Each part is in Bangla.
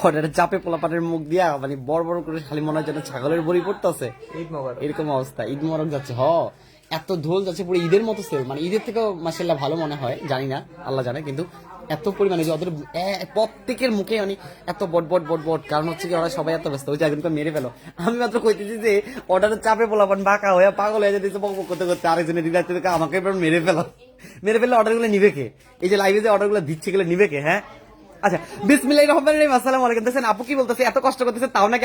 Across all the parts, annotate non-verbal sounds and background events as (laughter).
হঠাৎ চাপে পোলাপাটের মুখ দিয়া মানে বড় বড় করে খালি মনে হয় যেন ছাগলের বড়ি পড়তেছে। এরকম অবস্থা ঈদ মোবারক যাচ্ছে হ। এত ঢোল যাচ্ছে পুরো ঈদের মতো সেল মানে ঈদের থেকেও মাসাল্লাহ ভালো মনে হয় জানি না আল্লাহ জানে কিন্তু এত পরিমাণে যে ওদের প্রত্যেকের মুখে মানে এত বট বট বট বট। কারণ হচ্ছে কি ওরা সবাই এত ব্যস্ত ওই একজনকে মেরে ফেলো। আমি মাত্র কইতেছি যে অর্ডারের চাপে বলাবান বাঁকা হয়ে পাগল হয়ে যেতেছে বক বক করতে করতে আরেকজনের দিদার থেকে আমাকে এবার মেরে ফেলো। মেরে ফেলে অর্ডারগুলো নিবে কে? এই যে লাইভে যে অর্ডারগুলো দিচ্ছে গেলে নিবে কে হ্যাঁ? আচ্ছা বিসমিল্লাহির আপু কি এত কষ্ট করতেছে, তাও নাকি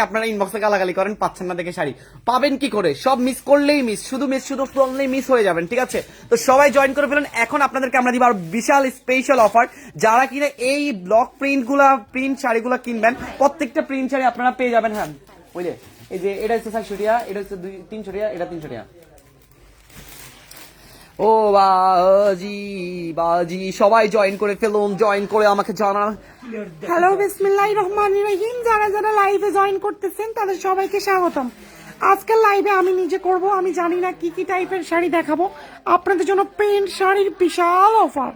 শাড়ি। পাবেন কি করে? মিস হয়ে যাবেন, ঠিক আছে? তো সবাই জয়েন করে ফেলেন। এখন আপনাদেরকে আমরা দিব আর বিশাল স্পেশাল অফার যারা কিনা এই ব্লক প্রিন্টগুলা প্রিন্ট শাড়িগুলো কিনবেন, প্রত্যেকটা প্রিন্ট শাড়ি আপনারা পেয়ে যাবেন হ্যাঁ? বুঝলে এই যে, এটা হচ্ছে এটা হচ্ছে দুই এটা টিয়া ও বাজি বাজি সবাই জয়েন করে ফেলুন জয়েন করে আমাকে জানান। হ্যালো বিসমিল্লাহির রহমানির রহিম। যারা যারা লাইভে জয়েন করতেছেন তাদের সবাইকে স্বাগতম। আজকের লাইভে আমি নিজে করব আমি জানি না কি কি টাইপের শাড়ি দেখাবো। আপনাদের জন্য প্রিন্ট শাড়ির বিশাল অফার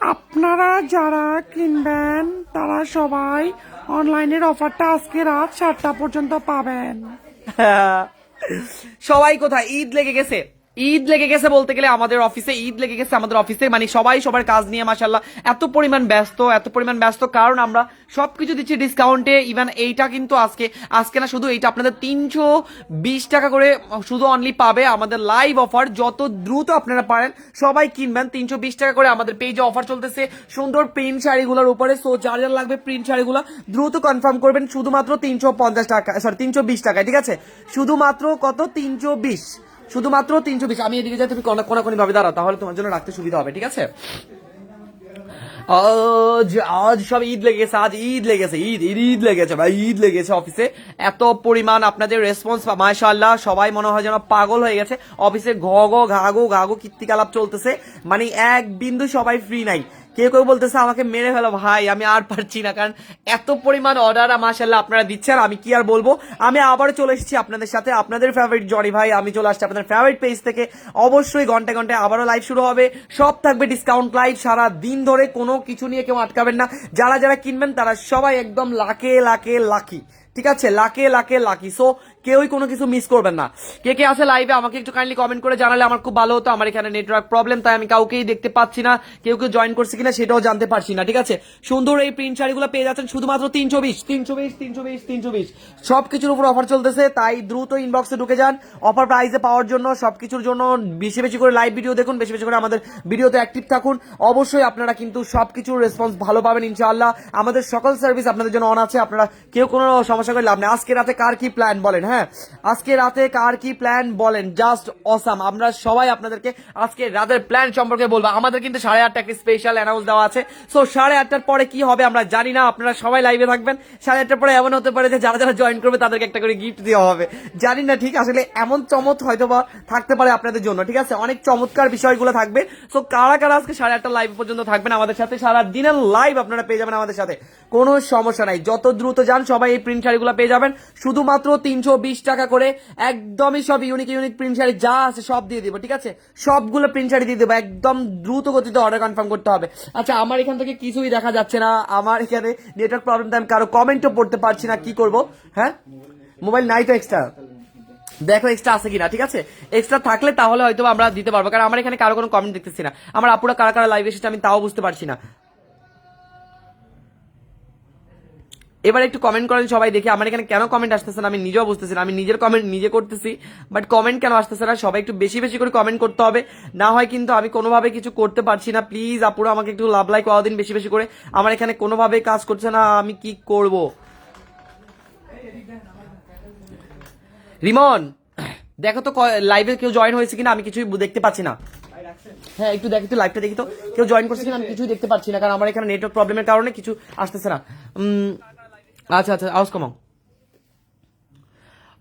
আপনারা যারা কিনবেন তারা সবাই অনলাইনের অফারটা আজকে রাত সাতটা পর্যন্ত পাবেন। (laughs) সবাই কোথায়? ঈদ লেগে গেছে। ঈদ লেগে গেছে বলতে গেলে আমাদের অফিসে ঈদ লেগে গেছে আমাদের অফিসে মানে সবাই সবার কাজ নিয়ে মাসাল্লাহ এত পরিমাণ ব্যস্ত, এত পরিমাণ ব্যস্ত। কারণ আমরা সবকিছু দিচ্ছি ডিসকাউন্টে ইভেন এইটা কিন্তু আজকে আজকে না শুধু এইটা আপনাদের তিনশো বিশ টাকা করে শুধু অনলি পাবে আমাদের লাইভ অফার যত দ্রুত আপনারা পারেন, সবাই কিনবেন। তিনশো বিশ টাকা করে আমাদের পেজে অফার চলতেছে। সুন্দর প্রিন্ট শাড়িগুলোর উপরে। সো যার যার লাগবে প্রিন্ট শাড়িগুলো, দ্রুত কনফার্ম করবেন। শুধুমাত্র তিনশো পঞ্চাশ টাকা সরি তিনশো বিশ ঠিক আছে? শুধুমাত্র কত? তিনশো বিশ। শুধুমাত্র তিনশো বিশ। আমি এদিকে যাই, তুমি কোনা কোনাকুনি ভাবে দাঁড়াও, তাহলে তোমার জন্য রাখতে সুবিধা হবে, ঠিক আছে? আজ সব ঈদ লেগেছে, আজ ঈদ লেগেছে, ঈদ ঈদ ঈদ লেগেছে ভাই, ঈদ লেগেছে অফিসে। এত পরিমাণ আপনাদের রেসপন্স মাশাআল্লাহ, সবাই মনে হয় যেন পাগল হয়ে গেছে। অফিসে ঘ গো ঘাগো ঘাগো কীর্তিকালাপ চলতেছে। মানে এক বিন্দু সবাই ফ্রি নাই। কেউ কেউ বলতেছে, আমাকে মেরে ফেলো ভাই, আমি আর পারছি না। কারণ এত পরিমাণ অর্ডার মাশাল্লাহ আপনারা দিচ্ছেন, আমি কি আর বলব? আমি আবার চলে এসেছি আপনাদের সাথে, আপনাদের ফেভারিট জনি ভাই, আমি চলে আসছি আপনাদের ফেভারিট পেজ থেকে। অবশ্যই ঘন্টায় ঘন্টায় আবারও লাইভ শুরু হবে। সব থাকবে ডিসকাউন্ট লাইভ সারা দিন ধরে, কোনো কিছু নিয়ে কেউ আটকাবেন না। যারা যারা কিনবেন, তারা সবাই একদম লাকে লাকে লাকি ঠিক আছে? লাকে লাকে লাকি সো কেউই কোনো কিছু মিস করবেন না। কে কে আছে লাইভে আমাকে একটু কাইন্ডলি কমেন্ট করে জানালে আমার খুব ভালো হতো, আমার এখানে নেটওয়ার্ক প্রবলেম তাই আমি কাউকেই দেখতে পাচ্ছি না, কেউ কেউ জয়েন করছে কিনা সেটাও জানতে পারছি না, ঠিক আছে? সুন্দর এই প্রিন্ট শাড়িগুলো পেয়ে যাচ্ছেন শুধুমাত্র তিনশো বিশ তিনশো বিশ তিনশো বিশ তিনশো বিশ। সব কিছুর উপর অফার চলতেছে, তাই দ্রুত ইনবক্সে ঢুকে যান। অফার প্রাইসে পাওয়ার জন্য, সবকিছুর জন্য বেশি বেশি করে লাইভ ভিডিও দেখুন, বেশি বেশি করে আমাদের ভিডিওতে অ্যাক্টিভ থাকুন। অবশ্যই আপনারা কিন্তু সবকিছুর রেসপন্স ভালো পাবেন, ইনশাআল্লাহ। আমাদের সকল সার্ভিস আপনাদের জন্য অন আছে, আপনারা কেউ কোনো সমস্যা করে লাভ নেই। আজকে রাতে কার কি প্ল্যান বলেন হ্যাঁ? আজকে রাতে কার কি প্ল্যান বলেন? জাস্ট অসাম আমরা সবাই আপনাদেরকে আজকে রাতের প্ল্যান সম্পর্কে বলব। আমাদের কিন্তু সাড়ে আটটা একটা স্পেশাল অ্যানাউন্স দেওয়া আছে। সো সাড়ে আটটার পরে কি হবে আমরা জানি না। আপনারা সবাই লাইভে থাকবেন। সাড়ে আটটার পরে এমন হতে পারে যে, যারা যারা জয়েন করবে, তাদেরকে একটা করে গিফট দেওয়া হবে। জানি না ঠিক, আসলে এমন চমৎ হয়তো বা থাকতে পারে আপনাদের জন্য। ঠিক আছে? অনেক চমৎকার বিষয়গুলো থাকবে। সো কারা কারা আজকে সাড়ে আটটা লাইভ পর্যন্ত থাকবেন, আমাদের সাথে সারা দিনের লাইভ আপনারা পেয়ে যাবেন আমাদের সাথে। কোনো সমস্যা নাই। যত দ্রুত যান, সবাই এই প্রিন্ট শাড়িগুলো পেয়ে যাবেন। শুধুমাত্র তিনশো বিশ টাকা করে একদমই সব ইউনিক ইউনিক প্রিন্ট শাড়ি যা আছে সব দিয়ে দিব, ঠিক আছে? সবগুলো প্রিন্ট শাড়ি দিয়ে দেবো, একদম দ্রুত গতিতে অর্ডার কনফার্ম করতে হবে। আচ্ছা আমার এখান থেকে কিছুই দেখা যাচ্ছে না। আমার এখানে নেটওয়ার্ক প্রবলেম আমি কারও কমেন্টও পড়তে পারছি না, কি করব? হ্যাঁ? মোবাইল নাই তো এক্সট্রা দেখো এক্সট্রা আছে কিনা, ঠিক আছে? এক্সট্রা থাকলে তাহলে হয়তো আমরা দিতে পারব, কারণ আমার এখানে কারও কোনো কমেন্ট দেখতেছি না। আমার আপুরা কারা কারা লাইভ এসেছে আমি তাও বুঝতে পারছি না। এবার একটু কমেন্ট করেন সবাই দেখি। আমার এখানে কেন কমেন্ট আসতেছে না? আমি নিজেও বুঝতেছি না। আমি নিজের কমেন্ট নিজে করতেছি বাট কমেন্ট কেন আসতেছে না? সবাই একটু বেশি বেশি করে কমেন্ট করতে হবে। না হয় কিন্তু আমি কোনোভাবে কিছু করতে পারছি না। প্লিজ আপুরা, আমাকে একটু লাভ লাইক দিন বেশি বেশি করে। আমার এখানে কোনোভাবে কাজ করছে না। আমি কি করব? রিমন, দেখো তো লাইভে কেউ জয়েন হয়েছে কিনা? আমি কিছুই দেখতে পাচ্ছি না। হ্যাঁ একটু দেখ, একটু লাইভটা দেখি তো। কেউ জয়েন করছে কিনা? আমি কিছুই দেখতে পাচ্ছি না, কারণ আমার এখানে নেটওয়ার্ক প্রবলেমের কারণে কিছু আসতেছে না। আচ্ছা আচ্ছা আওয়াজ কমাও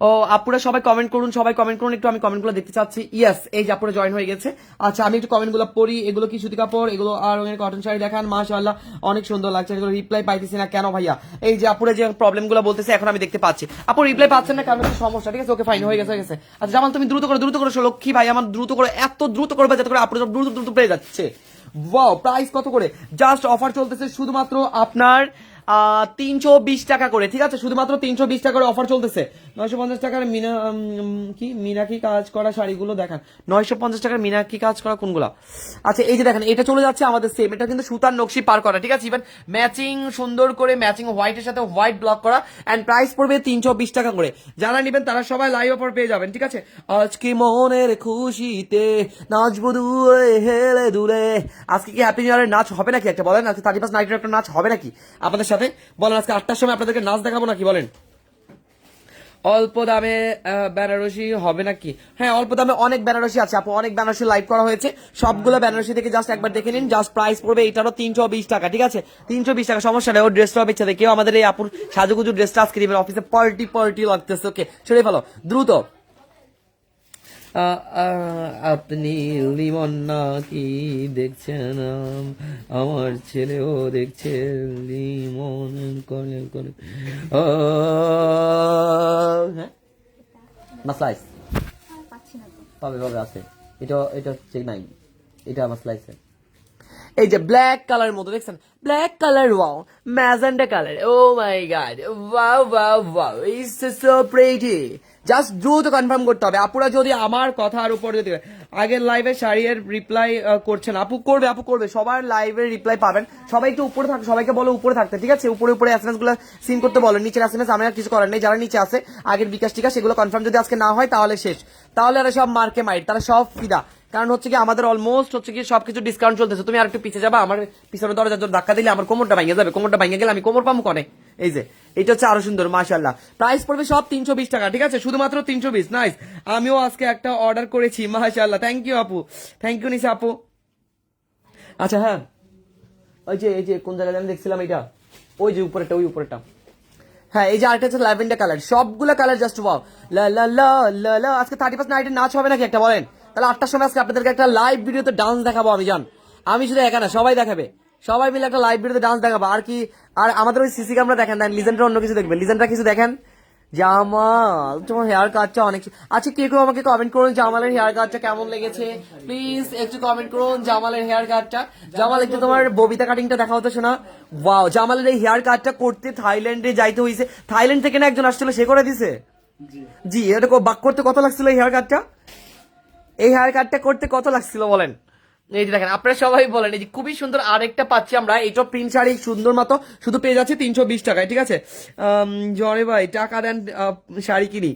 ও, আপুরা সবাই কমেন্ট করুন, সবাই কমেন্ট করুন, একটু আমি কমেন্টগুলো দেখতে চাচ্ছি। ইয়েস এই যে আপুরা জয়েন হয়ে গেছে। আচ্ছা আমি একটু কমেন্টগুলো পড়ি, এগুলো কি সুতি কাপড়? এগুলো আর রঙের কটন শাড়ি দেখান, মাশাআল্লাহ, অনেক সুন্দর লাগছে, এগুলো রিপ্লাই পাইতেছি না কেন ভাইয়া? এই যে আপুরা যে প্রবলেমগুলো বলতেছে, এখন আমি দেখতে পাচ্ছি। আপু রিপ্লাই পাচ্ছেন না কারণ হচ্ছে সমস্যা, ঠিক আছে? ওকে ফাইন হয়ে গেছে হয়ে গেছে। আচ্ছা জামাল তুমি দ্রুত করে, দ্রুত করো লক্ষ্মী ভাই, আমার দ্রুত করে, এত দ্রুত করবে যাতে করে আপুরা দ্রুত দ্রুত পেয়ে যাচ্ছে। ওয়াও প্রাইস কত করে? জাস্ট অফার চলতেছে শুধুমাত্র আপনার তিনশো বিশ টাকা করে, ঠিক আছে? শুধুমাত্র তিনশো বিশ টাকা করে অফার চলতেছে। নয়শো পঞ্চাশ টাকার মিনা কি? মিনাকি কাজ করা শাড়িগুলো দেখান। নয়শো পঞ্চাশ টাকার মিনাকি কাজ করা কোনগুলো? আচ্ছা এই যে দেখেন, এটা চলে যাচ্ছে আমাদের সেম এটা কিন্তু সুতার নকশি পার করা, ঠিক আছে? ইভেন ম্যাচিং সুন্দর করে ম্যাচিং হোয়াইটের সাথে হোয়াইট ব্লক করা অ্যান্ড প্রাইস পড়বে তিনশো বিশ টাকা করে। যারা নেবেন, তারা সবাই লাইভ অফার পেয়ে যাবেন, ঠিক আছে? আজকে মনের খুশিতে নাচবো দুয়ে, হেলে দুলে। আজকে কি হ্যাপি নিউ ইয়ারের নাচ হবে নাকি একটা? বলেন আজকে থার্টি ফার্স্ট নাইটের একটা নাচ হবে নাকি? আপনাদের সাথে। বলেন, আজকে আটটার সময় আপনাদেরকে নাচ দেখাবো নাকি? বলেন। অল্প দামে বেনারসি হবে নাকি? হ্যাঁ অল্প দামে অনেক বেনারসি আছে। আপু, অনেক বেনারসি লাইভ করা হয়েছে। সবগুলো বেনারসি থেকে জাস্ট একবার দেখে নিন। জাস্ট প্রাইস পড়বে এটারও তিনশো বিশ টাকা, ঠিক আছে? তিনশো বিশ টাকা, সমস্যা নেই ওর ড্রেসটা হবে ইচ্ছা কেউ আমাদের এই আপুর সাজুগুজু ড্রেসটা আজকে দিবেন। অফিসে পার্টি পার্টি লাগতেছে ওকে ছেড়ে ফেলো। দ্রুত। আপনি লিমন না কি দেখছেন আমার ছেলেও দেখছে লিমন করে করে ও, হ্যাঁ? মাসলাইস পাবে পাবে আছে। এটা এটা হচ্ছে নাই এটা আমার মাসলাইস এই যে ব্ল্যাক কালার মতো, দেখছেন? Black colour wow magenta colour oh my god wow wow wow it's so pretty just দ্রুত কনফার্ম করতে হবে। আপুরা যদি আমার কথার উপর যদি, আগের লাইভে শাড়ির রিপ্লাই করছেন, আপু করবে আপু করবে, সবার লাইভের রিপ্লাই পাবেন। সবাই একটু উপরে থাক, সবাইকে বলো উপরে থাকতে, ঠিক আছে? উপরে উপরে এসএমএসগুলো সিন করতে বলো নিচের এসএমএস আমি আর কিছু করার নেই, যারা নিচে আছে, আগের বিকাশ টিকা সেগুলো কনফার্ম যদি আজকে না হয়, তাহলে শেষ। তাহলে আর সব মার্কে মাইট তারা সব ফিদা। কারণ হচ্ছে কি আমাদের অলমোস্ট হচ্ছে কি সবকিছু ডিসকাউন্ট চলতেছে। তুমি আর একটু পিছিয়ে যাবা, আমার পিছনে দরজা জোর ধাক্কা দিলে আমার কোমরটা ভেঙে যাবে। কোমরটা ভেঙে গেলে আমি কোমর পামু কনে? এই যে, এটা হচ্ছে আরও সুন্দর মাশাল্লাহ প্রাইস পড়বে সব তিনশো বিশ টাকা, ঠিক আছে? শুধুমাত্র তিনশো বিশ নাইস আমিও আজকে একটা অর্ডার করেছি মাশাল্লাহ থ্যাংক ইউ আপু। থ্যাংক ইউ নিশা আপু। আচ্ছা হ্যাঁ। ওই যে, এই যে, কোন জায়গায় আমি দেখছিলাম এটা? ওই যে উপরেটা ওই উপরেটা হ্যাঁ এই যে আরেকটা হচ্ছে ল্যাভেন্ডার কালার। সবগুলো colour just wow la la la লা আজকে থার্টি ফার্স্ট নাইটের নাচ হবে নাকি একটা, বলেন? তাহলে আটটার সময় আজকে আপনাদেরকে একটা লাইভ ভিডিওতে ডান্স দেখাবো আমি জান। আমি শুধু একা না সবাই দেখাবে। সবাই মিলে একটা লাইভ ভিডিওতে ডান্স দেখাবো। আর কি আর আমাদের ওই সিসি ক্যামেরা দেখেন দেন লিজেন্ডরা অন্য কিছু দেখবে। লিজেন্ডরা কিছু দেখেন? জামাল তোমার হেয়ার কাটটা অনেক আচ্ছা কেউ কেউ আমাকে কমেন্ট করুন জামালের হেয়ার কাটটা কেমন লেগেছে? প্লিজ একটু কমেন্ট করুন জামালের হেয়ার কাটটা। জামাল একটু তোমার ববিতা কাটিংটা দেখা হতো শোনা ওয়াও জামালের এই হেয়ার কাটটা করতে থাইল্যান্ডে যাইতে হয়েছে থাইল্যান্ড থেকে না একজন আসছিল সে করে দিছে? জি। এটা বাক করতে কত লাগছিল এই হেয়ার কাটটা? এই হেয়ার কাটটা করতে কত লাগছিল বলেন? এই যে দেখেন, আপনারা সবাই বলেন, এই যে খুবই সুন্দর আরেকটা পাচ্ছি আমরা, এটা প্রিন্ট শাড়ি সুন্দর মতো, শুধু পেয়ে যাচ্ছে তিনশো বিশ টাকায়, ঠিক আছে? জরে ভাই, টাকা দেন শাড়ি কিনি।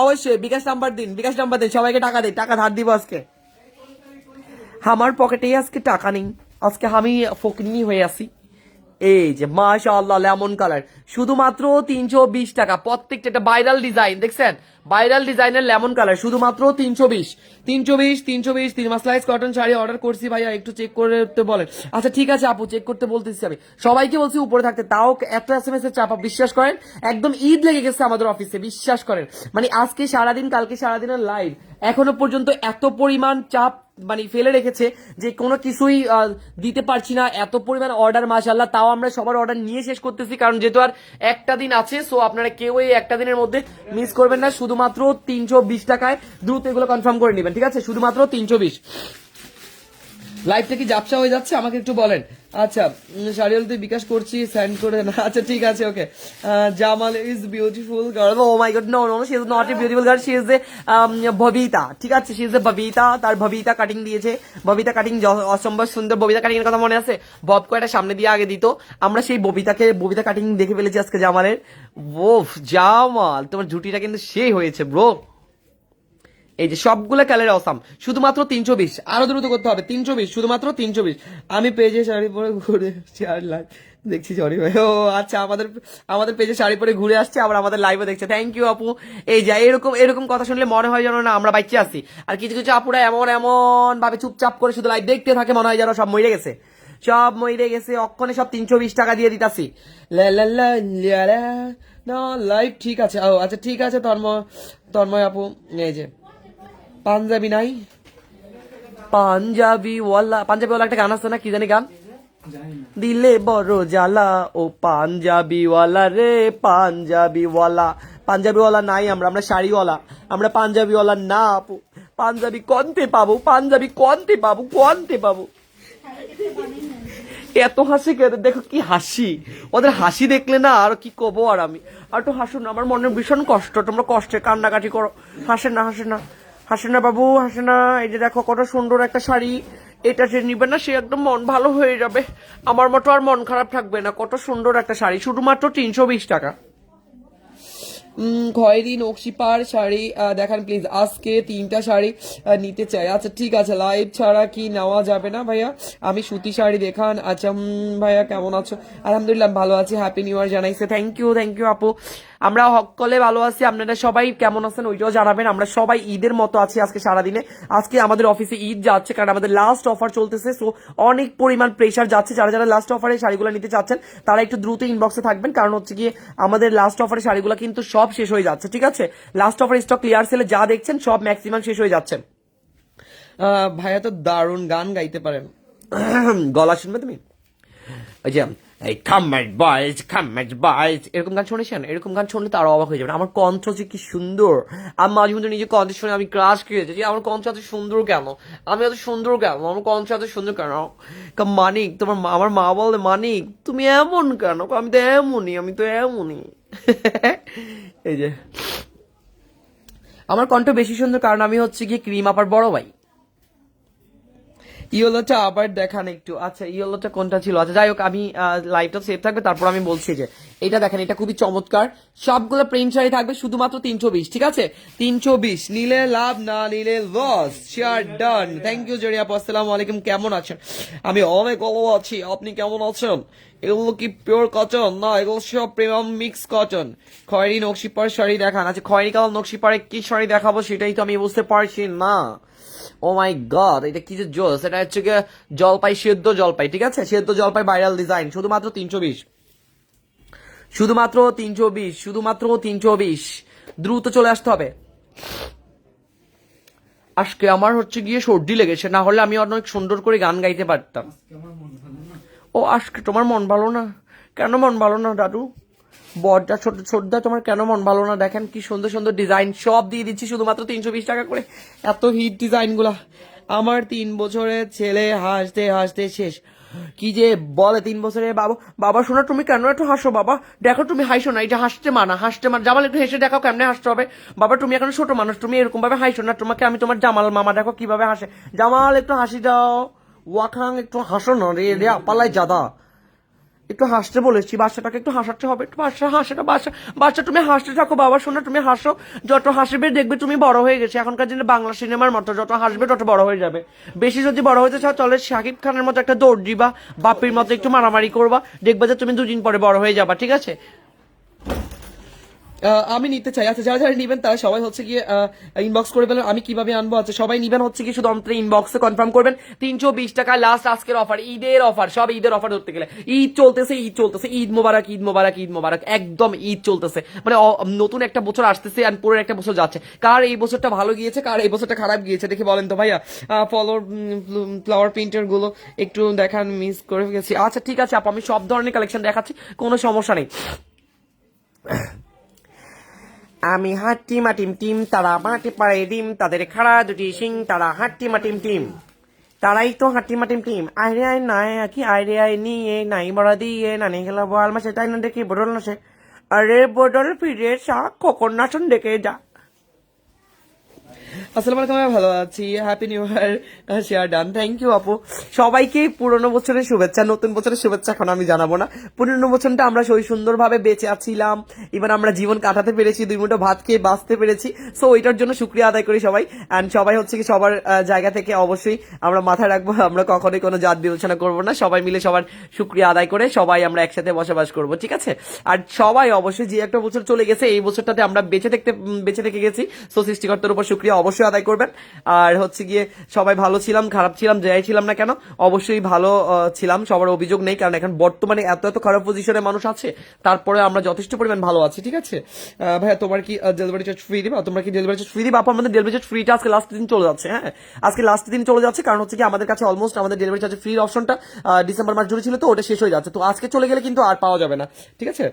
অবশ্যই, বিকাশ নাম্বার দিন, বিকাশ নাম্বার দিন, সবাইকে টাকা দিন টাকা ধার দিব আজকে। আমার পকেটেই আজকে টাকা নেই, আজকে আমি ফকিনি হয়ে আছি। এই যে মাশা আল্লাহ লেমন কালার, শুধুমাত্র তিনশো বিশ টাকা, প্রত্যেকটা একটা ভাইরাল ডিজাইন দেখছেন? ভাইরাল ডিজাইনের লেমন কালার, শুধুমাত্র তিনশো বিশ। তিনশো বিশ তিনশো বিশ, তিন মাসলাইজ কটন শাড়ি অর্ডার করছি ভাইয়া, একটু চেক করতে বলেন। আচ্ছা ঠিক আছে আপু চেক করতে বলতেছি আমি। সবাইকে বলছি উপরে থাকতে, তাও এত এস এম এস এর চাপা, বিশ্বাস করেন? একদম ঈদ লেগে গেছে আমাদের অফিসে বিশ্বাস করেন। মানে আজকে সারাদিন, কালকে সারাদিনের লাইভ এখনও পর্যন্ত এত পরিমাণ চাপ মানে ফেলে রেখেছে যে কোনো কিছুই দিতে পারছি না। এত পরিমাণ অর্ডার মাশাল্লাহ তাও আমরা সবার অর্ডার নিয়ে শেষ করতেছি, কারণ যেহেতু আর একটা দিন আছে সো আপনারা কেউ এই একটা দিনের মধ্যে মিস করবেন না। শুধুমাত্র তিনশো বিশ টাকায় দ্রুত এগুলো কনফার্ম করে নেবেন, ঠিক আছে? শুধুমাত্র তিনশো বিশ। লাইভটা কি জাপসা হয়ে যাচ্ছে? আমাকে একটু বলেন। আচ্ছা শাড়িয়ালতে বিকাশ করছি সেন্ড করে দেন আচ্ছা ঠিক আছে okay Jamal is beautiful girl oh my god no no she is not a beautiful girl she is a Babita ঠিক আছে শি ইজ এ ববিতা তার ববিতা কাটিং দিয়েছে। ববিতা কাটিং অসম্ভব সুন্দর ববিতা কাটিং এর কথা মনে আছে? বব কয়টা সামনে দিয়ে আগে দিত। আমরা সেই ববিতাকে ববিতা কাটিং দেখে ফেলেছি আজকে জামালের। ওফ জামাল, তোমার ঝুটিটা কিন্তু সেই হয়েছে ব্রো এই যে সবগুলো কালার অসাম শুধুমাত্র তিনশো বিশ। আরও দ্রুত করতে হবে। তিনশো বিশ। শুধুমাত্র তিনশো বিশ। আমি পেজে শাড়ি পরে ঘুরে আসছি, আর দেখছি সরি ভাই। ও আচ্ছা আমাদের আমাদের পেজে শাড়ি পরে ঘুরে আসছে, আবার আমাদের লাইভে দেখছে। থ্যাংক ইউ আপু। এই যে, এরকম এরকম কথা শুনলে মনে হয় যেন না, আমরা বাইচে আছি। আর কিছু কিছু আপুরা এমন এমন ভাবে চুপচাপ করে শুধু লাইভ দেখতে থাকে, মনে হয় যেন সব মরে গেছে। সব মরে গেছে। অক্ষণে সব তিনশো বিশ টাকা দিয়ে দিতাছি। না লাইভ ঠিক আছে। ও আচ্ছা ঠিক আছে, তন্ময় তন্ময় আপু, এই যে। পাঞ্জাবি নাই? পাঞ্জাবি ওয়ালা পাঞ্জাবি ওয়ালা একটা গান আছে না, কি জানি গান? দিলে বড় জ্বালা, ও পাঞ্জাবি ওয়ালা রে, পাঞ্জাবি ওয়ালা। পাঞ্জাবি ওয়ালা নাই আমরা আমরা শাড়িওয়ালা আমরা পাঞ্জাবি ওয়ালা না, আপু। পাঞ্জাবি কন্তে পাবো? পাঞ্জাবি কন্তে পাবো? কন্তে পাবো? এত হাসি কে, দেখো কি হাসি। ওদের হাসি দেখলে না আর কি কব আর আমি। আর তো হাসুন, আমার মনে ভীষণ কষ্ট, তোমরা কষ্টে কান্নাকাটি করো। হাসে না হাসে না। হাসে না বাবু হাসে না এই যে দেখো কত সুন্দর একটা শাড়ি। এটা যে নিবে না, সে একদম মন ভালো হয়ে যাবে। আমার মতো আর মন খারাপ থাকবে না। কত সুন্দর একটা শাড়ি। শুধুমাত্র তিনশো বিশ টাকা। খয়েরি, নকশিপার শাড়ি দেখান প্লিজ আজকে তিনটা শাড়ি নিতে চাই। আচ্ছা ঠিক আছে লাইভ ছাড়া কি নেওয়া যাবে না ভাইয়া? আমি সুতি শাড়ি দেখান। আচ্ছা ভাইয়া কেমন আছো? আলহামদুলিল্লাহ, ভালো আছি। হ্যাপি নিউ ইয়ার জানাইছে। থ্যাংক ইউ থ্যাংক ইউ আপু। আমরা হকলে ভালো আছি আপনারা সবাই কেমন আছেন ওইটাও জানাবেন। আমরা সবাই ঈদের মতো আছি আজকে সারাদিনে। আজকে আমাদের অফিসে ঈদ যাচ্ছে কারণ আমাদের লাস্ট অফার চলতেছে সো অনেক পরিমাণ প্রেশার যাচ্ছে। যারা যারা লাস্ট অফারে শাড়িগুলো নিতে চাচ্ছেন তারা একটু দ্রুত ইনবক্সে থাকবেন কারণ হচ্ছে গিয়ে আমাদের লাস্ট অফারে শাড়িগুলো কিন্তু সব শেষ হয়ে যাচ্ছে ঠিক আছে? লাস্ট অফার স্টক ক্লিয়ার সেলে যা দেখছেন সব ম্যাক্সিমাম শেষ হয়ে যাচ্ছে। ভাইয়া তো দারুণ গান গাইতে পারেন। গলা শুনবে তুমি? ওই যে এই কামেট বয়েজ কামেট বয়েজ এরকম গান শুনেছেন? এরকম গান শুনলে তো আরও অবাক হয়ে যাবেন। আমার কণ্ঠ যে কি সুন্দর। আমি মাঝে মধ্যে নিজে কণ্ঠ শুনে আমি ক্রাশ খেয়েছি। যে আমার কণ্ঠ এত সুন্দর কেন? আমি এত সুন্দর কেন? আমার কণ্ঠ এত সুন্দর কেন? মানিক, তোমার আমার মা বলে, মানিক, তুমি এমন কেন? আমি তো এমনই, আমি তো এমনই। এই যে। আমার কণ্ঠ বেশি সুন্দর কারণ আমি হচ্ছে গিয়ে ক্রিম আপার বড় ভাই। ইয়েলোটা আবার দেখান একটু। আচ্ছা ইয়েলোটা কোনটা ছিল? আচ্ছা যাই হোক, আমি লাইভটা সেভ থাকবে, তারপর আমি বলছি যে, এটা দেখেন, এটা খুবই চমৎকার। সবগুলো প্রিন্ট শাড়ি থাকবে শুধুমাত্র তিনশো বিশ, ঠিক আছে? তিনশো বিশ, নিলে লাভ না নিলে loss share done thank you Jeria আসসালামু আলাইকুম, কেমন আছেন? আমি অনেক ভালো আছি, আপনি কেমন আছেন? এগুলো কি পিওর কটন না, এগুলো সব প্রিমিয়াম মিক্স কটন খয়েরি নকশিপার শাড়ি দেখান। আচ্ছা খয়েরি কালার নকশিপারে কি শাড়ি দেখাবো সেটাই তো আমি বুঝতে পারছি না। ও মাই গড এটা কি যে জোস? এটা হচ্ছে গিয়ে জলপাই সেদ্ধ জলপাই ঠিক আছে? সেদ্ধ জলপাই ভাইরাল ডিজাইন শুধুমাত্র তিনশো বিশ। শুধুমাত্র তিনশো বিশ শুধুমাত্র তিনশো বিশ। দ্রুত চলে আসতে হবে। আজকে আমার হচ্ছে গিয়ে সর্দি লেগেছে না হলে আমি অনেক সুন্দর করে গান গাইতে পারতাম। ও আজকে তোমার মন ভালো না? কেন মন ভালো না দাদু? বরটা ছোট ছোটদা তোমার কেন মন ভালো না? দেখেন কি সুন্দর সুন্দর ডিজাইন সব দিয়ে দিচ্ছি, শুধুমাত্র তিনশো বিশ টাকা করে। এত হিট ডিজাইনগুলা। আমার তিন বছরের ছেলে হাসতে হাসতে শেষ। কি যে বলে তিন বছরে বাবা। বাবা, শোনা, তুমি কেন একটু হাসো বাবা? দেখো, তুমি হাসো না এটা হাসতে মানা হাসতে মানা জামাল, একটু হেসে দেখো কেমনে হাসতে হবে। বাবা, তুমি এখন ছোট মানুষ, তুমি এরকম ভাবে হাসো না। তোমাকে আমি তোমার জামাল মামা দেখো কীভাবে হাসে। জামাল, একটু হাসি দাও। ওয়াখাং, একটু হাসো না রে রে আপালাই জাদা একটু হাসতে বলেছি, বাচ্চাটাকে একটু হাসাতে হবে। একটু বাচ্চা হাসে না বাচ্চা বাচ্চা, তুমি হাসতে থাকো বাবা, শোনা, তুমি হাসো। যত হাসবে দেখবে তুমি বড় হয়ে গেছে। এখনকার দিনে বাংলা সিনেমার মতো যত হাসবে তত বড় হয়ে যাবে। বেশি যদি বড় হতে চাও তাহলে শাকিব খানের মতো একটা দৌড় দিবা, বাপির মতো একটু মারামারি করবা, দেখবে যে তুমি দুদিন পরে বড় হয়ে যাবা, ঠিক আছে? আমি নিতে চাই। আচ্ছা যারা যারা নিবেন তারা সবাই হচ্ছে গিয়ে ইনবক্স করে ফেলেন। আমি কীভাবে আনব? আচ্ছা সবাই নিবেন হচ্ছে কি শুধু অন্তরে ইনবক্সে কনফার্ম করবেন। তিনশো বিশ টাকা লাস্ট আজকের অফার ঈদের অফার সব ঈদের অফার ধরতে গেলে। ঈদ চলতেছে ঈদ চলতেছে। ঈদ মোবারক ঈদ মোবারক ঈদ মোবারক। একদম ঈদ চলতেছে। মানে নতুন একটা বছর আসতেছে আর পুরো একটা বছর যাচ্ছে। কার এই বছরটা ভালো গিয়েছে, কার এই বছরটা খারাপ গিয়েছে, দেখে বলেন তো ভাইয়া। ফলোর ফ্লাওয়ার প্রিন্টারগুলো একটু দেখান মিস করে গেছি। আচ্ছা ঠিক আছে আপু, আমি সব ধরনের কালেকশন দেখাচ্ছি, কোনো সমস্যা নেই। আমি হাট্টি মাটিম টিম তারা মাটি পাড়ে ডিম, তাদের খাড়া দুটি সিং তারা হাট্টি মাটিম টিম তারাই তো হাঁটি মাটিম টিম আইরে আই নাই কি আইরে আই নিয়ে, নাই বড়া দিয়ে, নানি খেলা বল মাসে, তাই না দেখি বদল নাসে আরে বদল ফিরে সা কখন নাচন ডেকে যা। আসসালামু ভালো আছি। Happy new year share done thank you আপু সবাইকে পুরনো বছরের শুভেচ্ছা, নতুন বছরের শুভেচ্ছা এখন আমি জানাব না। পুরনো বছরটা আমরা সুন্দরভাবে বেঁচে আছিলাম। আমরা জীবন কাটাতে পেরেছি, দুই মুঠো ভাত খেয়ে বাঁচতে পেরেছি। সো ওইটার জন্য শুক্রিয়া আদায় করি সবাই। অ্যান্ড সবাই হচ্ছে কি সবার জায়গা থেকে অবশ্যই আমরা মাথায় রাখব, আমরা কখনোই কোনো জাত বিবেচনা করব না। সবাই মিলে সবার শুক্রিয়া আদায় করে সবাই আমরা একসাথে বসবাস করব, ঠিক আছে? আর সবাই অবশ্যই যে একটা বছর চলে গেছে, এই বছরটাতে আমরা বেঁচে থাকতে বেঁচে থেকে গেছি। সো সৃষ্টিকর্তার উপর শুক্রিয়া অবশ্যই আদায় করবেন। আর হচ্ছে গিয়ে সবাই ভালো ছিলাম, খারাপ ছিলাম, যাই ছিলাম না কেন, অবশ্যই ভালো ছিলাম, সবার অভিযোগ নেই, কারণ এখন বর্তমানে এত এত খারাপ পজিশনে মানুষ আছে, তারপরে আমরা যথেষ্ট পরিমাণ ভালো আছি, ঠিক আছে? ভাইয়া, তোমার কি ডেলিভারি চার্জ ফ্রি দিবা? তোমরা কি ডেলিভারি চার্জ ফ্রি দিবা? আপু আমাদের ডেলিভারি চার্জ ফ্রিটা আজকে লাস্ট দিন চলে যাচ্ছে হ্যাঁ? আজকে লাস্ট দিন চলে যাচ্ছে, কারণ হচ্ছে কি আমাদের কাছে অলমোস্ট আমাদের ডেলিভারি চার্জ ফ্রি অপশনটা ডিসেম্বর মাস জুড়ে ছিল তো, ওটা শেষ হয়ে যাচ্ছে। তো আজকে চলে গেলে কিন্তু আর পাওয়া যাবে না, ঠিক আছে?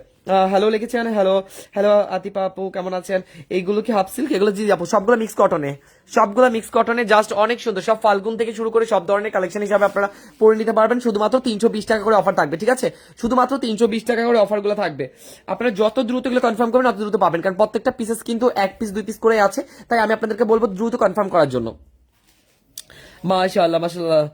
হ্যালো লিখেছেন হ্যালো হ্যালো আতিপা আপু, কেমন আছেন? এইগুলো কি হাফ সিল্ক এগুলো জি, আপু, সবগুলো মিক্স কটন কটনে সবগুলো মিক্স কটনে জাস্ট অনেক সুন্দর। সব ফাল্গুন থেকে শুরু করে সব ধরনের কালেকশন হিসাবে আপনারা পরে নিতে পারবেন। শুধুমাত্র তিনশো বিশ টাকা করে অফার থাকবে, ঠিক আছে? শুধুমাত্র তিনশো বিশ টাকা করে অফারগুলো থাকবে। আপনারা যত দ্রুত এগুলো কনফার্ম করবেন তত দ্রুত পাবেন। কারণ প্রত্যেকটা পিসেস কিন্তু এক পিস দুই পিস করে আছে। তাই আমি আপনাদেরকে বলব দ্রুত কনফার্ম করার জন্য। মাশাল্লাহ মাশাআল্লাহ।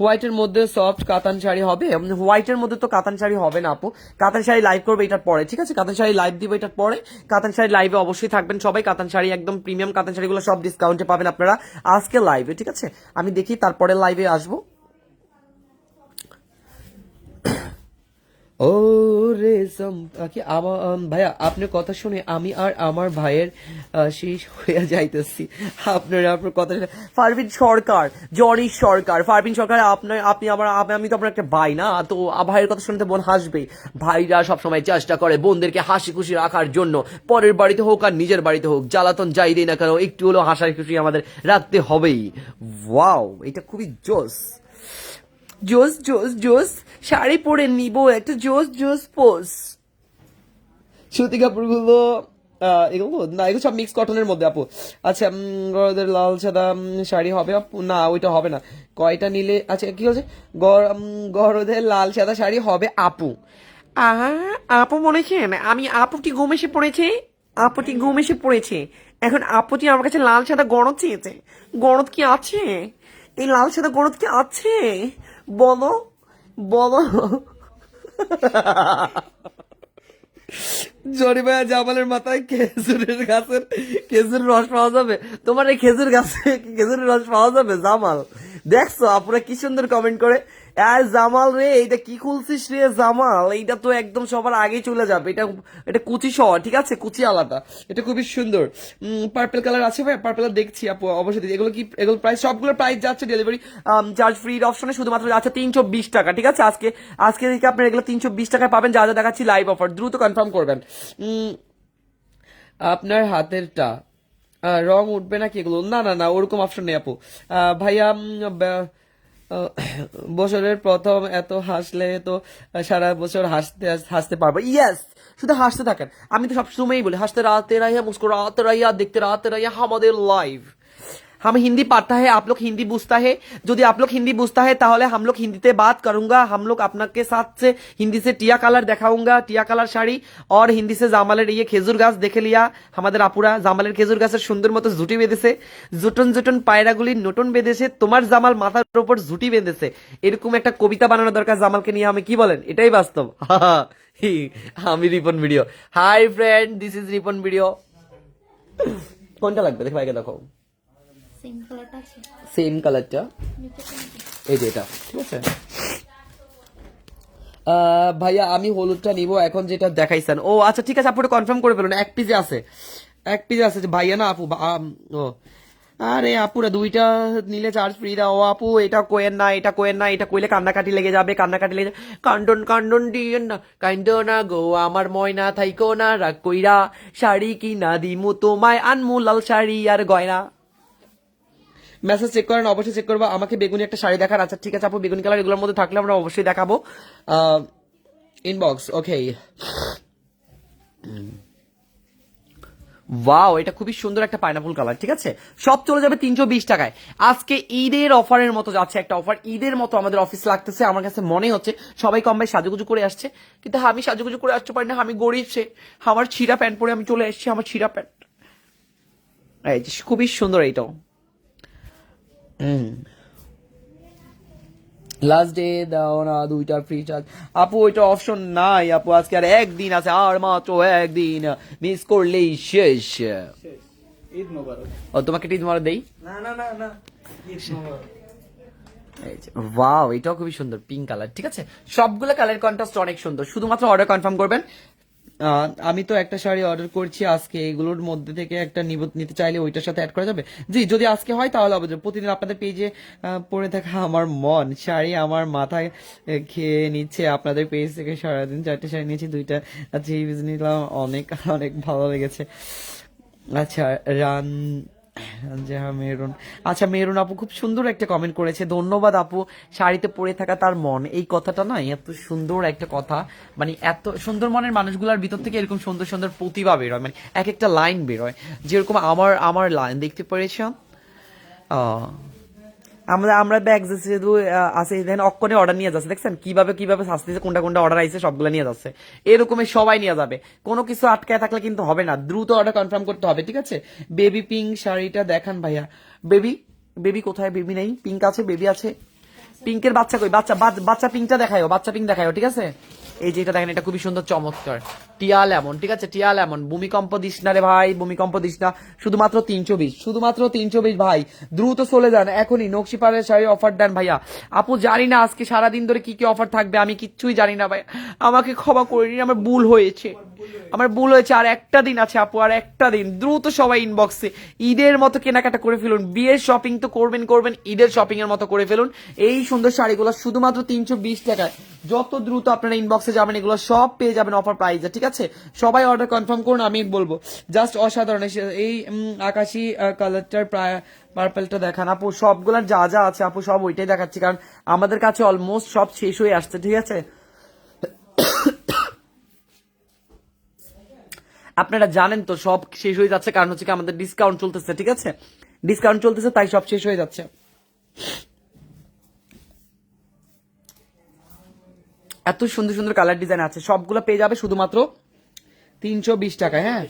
হোয়াইটের মধ্যে সফট কাতান শাড়ি হবে। হোয়াইটের মধ্যে তো কাতান শাড়ি হবে না আপু। কাতান শাড়ি লাইভ করবে এটার পরে, ঠিক আছে? কাতান শাড়ি লাইভ দিব এটার পরে। কাতান শাড়ি লাইভে অবশ্যই থাকবেন সবাই। কাতান শাড়ি একদম প্রিমিয়াম কাতান শাড়িগুলো সব ডিসকাউন্টে পাবেন আপনারা আজকে লাইভে ঠিক আছে? আমি দেখি, তারপরে লাইভে আসব। ও রেশম কি আমার আম, ভাইয়া আপনার কথা শুনে আমি আর আমার ভাইয়ের শেষ হয়ে যাইতেছি। আপনার আপনার কথা শুনে ফারবিন সরকার জনি সরকার ফারবিন সরকার আপনার আপনি আমার আমি তো আপনার একটা ভাই না তো ভাইয়ের কথা শুনতে বোন হাসবে ভাইরা সবসময় চেষ্টা করে বোনদেরকে হাসি খুশি রাখার জন্য। পরের বাড়িতে হোক আর নিজের বাড়িতে হোক জ্বালাতন যাই দিই না কেন একটু হলেও হাসার খুশি আমাদের রাখতে হবেই। ওয়াও এটা খুবই জোস। জোস জোস জোস। শাড়ি পরে নিব একটা জোস জোস পোস সুতি কাপড়গুলো এগুলো না এগুলো সব মিক্স কটনের মধ্যে আপু। আচ্ছা গরদের লাল সাদা শাড়ি হবে আপু না ওইটা হবে না। কয়টা নিলে আচ্ছা কি হচ্ছে গরদের লাল সাদা শাড়ি হবে আপু। আহা আপু বলেছেন আমি আপুটি ঘুম এসে পড়েছে আপুটি ঘুম এসে পড়েছে। এখন আপুটি আমার কাছে লাল সাদা গরদ চেয়েছে। গরদ কি আছে? এই লাল সাদা গরদ কি আছে? বলো। বলো। ভাইয়া, জামালের মাথায় খেজুরের গাছের খেজুর রস পাওয়া যাবে? তোমার এই খেজুর গাছে খেজুরের রস পাওয়া যাবে, জামাল? দেখছ, আপুরা কি সুন্দর কমেন্ট করে জামাল রে এটা কি খুলছিস রে জামাল? এইটা তো একদম সবার আগে চলে যাবে। এটা এটা কুচি সহ, ঠিক আছে? কুচি আলাদা। এটা খুবই সুন্দর। পার্পেল কালার আছে ভাই পার্পল দেখছি আপু, অবশ্যই। এগুলো কি, এগুলো প্রাইস সবগুলো প্রাইস যাচ্ছে ডেলিভারি চার্জ ফ্রি অপশনে শুধুমাত্র যাচ্ছে তিনশো বিশ টাকা, ঠিক আছে? আজকে আজকে থেকে আপনার এগুলো তিনশো বিশ টাকায় পাবেন, যা যা দেখাচ্ছি লাইভ অফার দ্রুত কনফার্ম করবেন। আপনার হাতেরটা রং উঠবে নাকি এগুলো? না না না, ওরকম অপশন নেই আপু। ভাইয়া বছরের প্রথম এত হাসলে তো সারা বছর হাসতে হাসতে পারব। ইয়াস শুধু হাসতে থাকেন। আমি তো সব সময়ই বলি, হাসতে রাতে রাইয়া মুস্কুরাতে রাইয়া, দেখতে রাতে রাইয়া আমাদের লাইভ हम হিন্দি पढ़ता হে আপলোক হিন্দি বুঝতা হে যদি आप হিন্দি বুঝতা হে তাহলে हम হিন্দিতে हिंदीতে করুঙ্গা करूंगा। আপনাকে साथ से हिंदी টিয়া কালার দেখাউঙ্গা টিয়া কালার শাড়ি অর हिंदी से জামালের ইয়ে খেজুর গাছ দেখে লিয়া আমাদের আপুরা জামালের খেজুর গাছের সুন্দর মতো জুটি বেঁধেছে জুটন জুটন পায়রাগুলি নতুন বেঁধেছে তোমার জামাল মাথার উপর জুটি বেঁধেছে এরকম একটা কবিতা বানানো দরকার জামালকে নিয়ে আমি কি বলেন এটাই বাস্তব আমি Ripon video hi friend this is Ripon video কোনটা লাগবে দেখো আগে দেখো সেম কালারটা আছে সেম কালারটা? এই যে এটা ঠিক আছে? ভাইয়া আমি হলুদটা নিব এখন যেটা দেখাইছেন। ও আচ্ছা ঠিক আছে আপু কনফার্ম করে ফেলুন এক পিজে আছে। এক পিজে আছে ভাইয়া না আপু ও। আরে আপুরা দুইটা নিলে চার্জ ফ্রি দাও আপু এটা কোয়েন না এটা কোয়েন না এটা কইলে কান্নাকাটি লেগে যাবে কান্নাকাটি লেগে যাবে। কান্ডন কান্ডন দিয়েন না কান্ড না গো আমার ময়না থাইকো না রাগ কইরা শাড়ি কি না দিমু তোমায় আনমু লাল শাড়ি আর গয়না। মেসেজ চেক করেন, অবশ্যই চেক করব। আমাকে বেগুনি একটা শাড়ি দেখার আচ্ছা ঠিক আছে আপু, বেগুনি কালার এগুলোর মধ্যে থাকলে আমরা অবশ্যই দেখাবো। ইনবক্স ওকে ওয়াও এটা খুবই সুন্দর একটা পাইনাপল কালার ঠিক আছে? সব চলে যাবে তিনশো বিশ টাকায়। আজকে ঈদের অফারের মতো যাচ্ছে একটা অফার ঈদের মতো আমাদের অফিস লাগতেছে। আমার কাছে মনে হচ্ছে সবাই কম ভাই সাজুগুজু করে আসছে। কিন্তু আমি সাজুগুজু করে আসতে পারি না, আমি গরিব সে। আমার ছিঁড়া প্যান্ট পরে আমি চলে এসেছি, আমার ছিঁড়া প্যান্ট খুবই সুন্দর এইটাও। লাস্ট ডে দাও না দুইটার ফ্রি চার্জ আপু ওইটা অপশন নাই আপু আজকে আর একদিন আছে আর মাত্র একদিন। মিস করলেই শেষ। ঈদ মোবারক। ও তোমাকে টিজ মারা দেই? না না না না। ঈদ মোবারক। ওয়াও এটাও খুবই সুন্দর পিঙ্ক কালার ঠিক আছে? সবগুলো কালার কন্ট্রাস্ট অনেক সুন্দর শুধুমাত্র অর্ডার কনফার্ম করবেন। আমি তো একটা শাড়ি অর্ডার করছি আজকে। এগুলোর মধ্যে থেকে একটা নিতে চাইলে ওইটার সাথে অ্যাড করা যাবে? জি, যদি আজকে হয় তাহলে অবশ্যই। প্রতিদিন আপনাদের পেজে পড়ে থাকা আমার মন। শাড়ি আমার মাথায় খেয়ে নিচ্ছে। আপনাদের পেজ থেকে সারাদিন চারটে শাড়ি নিয়েছি, দুইটা আচ্ছা নিলাম। অনেক অনেক ভালো লেগেছে। আচ্ছা রান যে হ্যাঁ মেরুন। আচ্ছা মেরুন আপু খুব সুন্দর একটা কমেন্ট করেছে। ধন্যবাদ আপু, শাড়িতে পরে থাকা তার মন। এই কথাটা না, এত সুন্দর একটা কথা। মানে এত সুন্দর মনের মানুষগুলোর ভিতর থেকে এরকম সুন্দর সুন্দর প্রতিভা বেরোয় মানে এক একটা লাইন বেরোয় যেরকম আমার আমার লাইন দেখতে পেরেছ আমরা আমরা ব্যাগ যেহেতু আছে দেন অক্ষণে অর্ডার নিয়ে যাচ্ছে। দেখছেন? কীভাবে কীভাবে শাস্তিছে কোনটা কোনটা অর্ডার আইছে, সবগুলো নিয়ে যাচ্ছে। এরকমই সবাই নিয়ে যাবে। কোনো কিছু আটকায় থাকলে কিন্তু হবে না। দ্রুত অর্ডার কনফার্ম করতে হবে, ঠিক আছে? বেবি পিঙ্ক শাড়িটা দেখান ভাইয়া। বেবি বেবি কোথায়? বেবি নেই? পিঙ্ক আছে? বেবি আছে? পিঙ্কের বাচ্চা কই? বাচ্চা বাচ- বাচ্চা পিঙ্কটা দেখায়ও, বাচ্চা পিঙ্ক দেখায়ও, ঠিক আছে? এই যে এটা দেখেন, এটা খুবই সুন্দর, চমৎকার। টিয়া লেমন, ঠিক আছে? টিয়া লেমন। ভূমিকম্প দিস না রে ভাই, ভূমিকম্প দিস না। শুধুমাত্র তিনশো বিশ, শুধুমাত্র তিনশো বিশ ভাই। দ্রুত চলে যান, এখনই নকশিপাড়ের শাড়ি অফার দেন ভাইয়া। আপু, জানি না আজকে সারাদিন ধরে কি কি অফার থাকবে, আমি কিচ্ছুই জানি না ভাই। আমাকে ক্ষমা করে নিন, আমার ভুল হয়েছে। আমার ভুল হয়েছে, আর একটা দিন আছে আপু, আর একটা দিন। দ্রুত সবাই ইনবক্সে ঈদের মতো কেনাকাটা করে ফেলুন। বিয়ের শপিং তো করবেন করবেন, ঈদের শপিং এর মতো করে ফেলুন। এই সুন্দর শাড়িগুলো শুধুমাত্র তিনশো বিশ টাকায়। যত দ্রুত আপনারা ইনবক্সে যাবেন, এগুলো সব পেয়ে যাবেন অফার প্রাইসে ঠিক আছে? সবাই অর্ডার কনফার্ম করুন, আমি বলব। জাস্ট অসাধারণ, এই আকাশি কালারটার প্রায় পার্পেলটা দেখান। আপু, সবগুলার যা যা আছে, আপু, সব ওইটাই দেখাচ্ছি, কারণ আমাদের কাছে অলমোস্ট সব শেষ হয়ে আসছে, ঠিক আছে? আপনারা জানেন তো, সব শেষ হয়ে যাচ্ছে, কারণ হচ্ছে কি আমাদের ডিসকাউন্ট চলতেছে, ঠিক আছে? ডিসকাউন্ট চলতেছে, তাই সব শেষ হয়ে যাচ্ছে। এত সুন্দর সুন্দর কালার ডিজাইন আছে। সবগুলো পেয়ে যাবে শুধুমাত্র তিনশো বিশ টাকায় হ্যাঁ?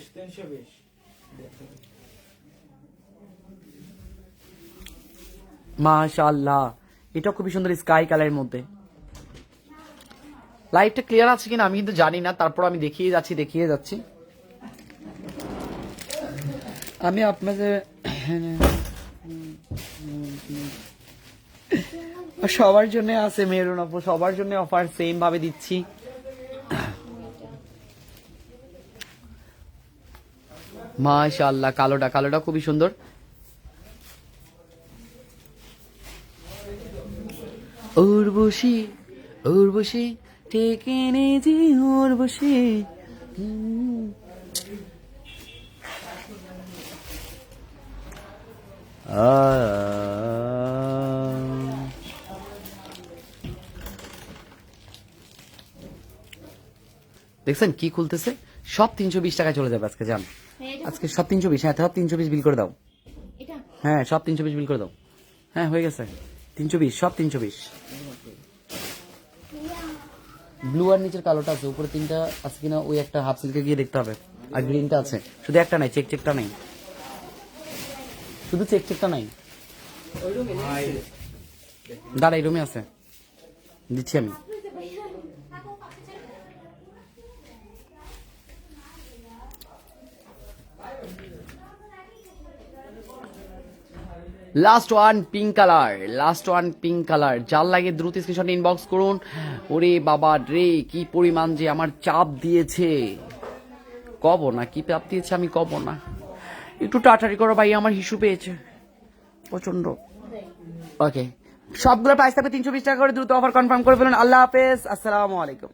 মাশাল্লাহ এটা খুবই সুন্দর স্কাই কালারের মধ্যে। লাইটটা ক্লিয়ার আছে কিনা আমি কিন্তু জানি না। তারপর আমি দেখিয়ে যাচ্ছি দেখিয়ে যাচ্ছি। আমি আপনাদের সবার জন্য আছে মেরুন আপু, সবার জন্য অফার সেম ভাবে দিচ্ছি মাশাল্লাহ কালোটা কালোটা খুবই সুন্দর উর্বশী উর্বশী টেকে নেজি উর্বশী হুম। দেখছেন কি খুলতেছে? সব তিনশো বিশ টাকায় চলে যাবে আজকে যান আজকে সব তিনশো বিশ হ্যাঁ সব তিনশো বিশ বিল করে দাও। হ্যাঁ সব তিনশো বিশ বিল করে দাও। হ্যাঁ হয়ে গেছে। তিনশো বিশ সব তিনশো বিশ। ব্লু আর নিচের কালোটা আছে উপরে তিনটা আছে কিনা ওই একটা হাফ সিল্কে গিয়ে দেখতে হবে। আর গ্রিনটা আছে। শুধু একটা নাই চেক চেকটা নাই। শুধু চেক চেকটা নাই। দাঁড়া এই রুমে আছে। দিচ্ছি আমি। Last one pink colour last one pink colour যার লাগে দ্রুত স্ক্রিনশট ইনবক্স করুন। ওরে বাবা রে, কি পরিমাণ যে আমার চাপ দিয়েছে। কব না, কি চাপ দিয়েছে আমি কব না। একটু টাটারি করো ভাই, আমার হিসু পেয়েছে। প্রচণ্ড ওকে সবগুলো প্রাইস থাকবে তিনশো বিশ টাকা করে, দ্রুত অফার কনফার্ম করে ফেলুন। আল্লাহ হাফেজ। আসসালামু আলাইকুম।